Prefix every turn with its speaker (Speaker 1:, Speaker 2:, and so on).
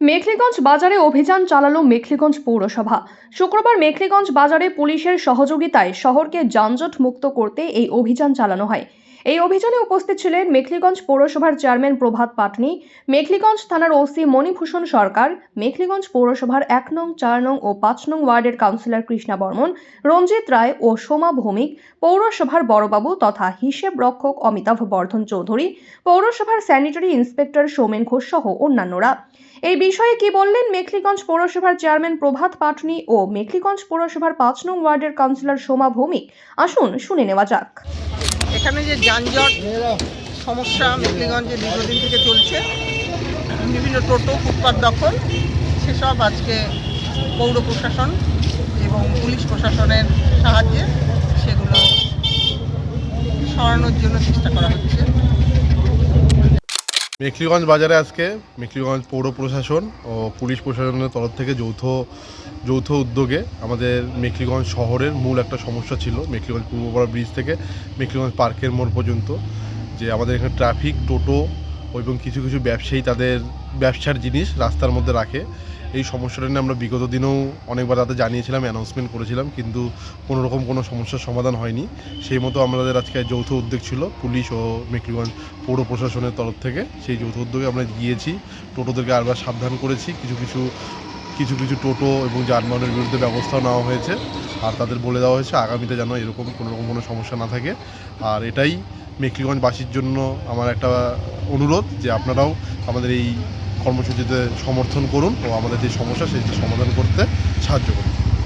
Speaker 1: মেখলিগঞ্জ বাজারে অভিযান চালালো মেখলিগঞ্জ পৌরসভা। শুক্রবার মেখলিগঞ্জ বাজারে পুলিশের সহযোগিতায় শহরকে যানজট মুক্ত করতে এই অভিযান চালানো হয়। এই অভিযানে উপস্থিত ছিলেন মেখলিগঞ্জ পৌরসভার চেয়ারম্যান প্রভাত পাটনি, মেখলিগঞ্জ থানার ওসি মণিভূষণ সরকার, মেখলিগঞ্জ পৌরসভার এক নং, চার নং ও পাঁচ নং ওয়ার্ডের কাউন্সিলর কৃষ্ণা বর্মন, রঞ্জিত রায় ও সোমা ভৌমিক, পৌরসভার বড়বাবু তথা হিসেব রক্ষক অমিতাভ বর্ধন চৌধুরী, পৌরসভার স্যানিটারি ইন্সপেক্টর সৌমেন ঘোষ সহ অন্যান্যরা। এই বিষয়ে কি বললেন মেখলিগঞ্জ পৌরসভার চেয়ারম্যান প্রভাত পাটনি ও মেখলিগঞ্জ পৌরসভার পাঁচ নং ওয়ার্ডের কাউন্সিলর সোমা ভৌমিক? আসুন শুনে নেওয়া যাক।
Speaker 2: এখানে যে যানজট সমস্যা মেখলিগঞ্জে দীর্ঘদিন থেকে চলছে, বিভিন্ন টোটো, ফুটপাত দখল, সেসব আজকে পৌর প্রশাসন এবং পুলিশ প্রশাসনের সাহায্যে সেগুলো সরানোর জন্য চেষ্টা করা হচ্ছে।
Speaker 3: মেখলিগঞ্জ বাজারে আজকে, মেখলিগঞ্জ পৌর প্রশাসন ও পুলিশ প্রশাসনের তরফ থেকে যৌথ যৌথ উদ্যোগে আমাদের মেখলিগঞ্জ শহরের মূল একটা সমস্যা ছিল, মেখলিগঞ্জ পূর্বপাড়া ব্রিজ থেকে মেখলিগঞ্জ পার্কের মোড় পর্যন্ত, যে আমাদের এখানে ট্রাফিক, টোটো এবং কিছু কিছু ব্যবসায়ী তাদের ব্যবসার জিনিস রাস্তার মধ্যে রাখে। এই সমস্যাটা নিয়ে আমরা বিগত দিনেও অনেকবার তাদের জানিয়েছিলাম অ্যানাউন্সমেন্ট করেছিলাম, কিন্তু কোনো রকম কোনো সমস্যার সমাধান হয়নি। সেই মতো আমাদের আজকে যৌথ উদ্যোগ ছিল, পুলিশ ও মেখলিগঞ্জ পৌর প্রশাসনের তরফ থেকে। সেই যৌথ উদ্যোগে আমরা গিয়েছি, টোটোদেরকে আরবার সাবধান করেছি। কিছু কিছু কিছু কিছু টোটো এবং যানবাহনের বিরুদ্ধে ব্যবস্থাও নেওয়া হয়েছে। আর তাদের বলে দেওয়া হয়েছে, আগামীতে যেন এরকম কোনো রকম কোনো সমস্যা না থাকে। আর এটাই মেখলিগঞ্জবাসীর জন্য আমার একটা অনুরোধ যে আপনারাও আমাদের এই কর্মসূচিতে সমর্থন করুন ও আমাদের যে সমস্যা সেটি সমাধান করতে সাহায্য করুন।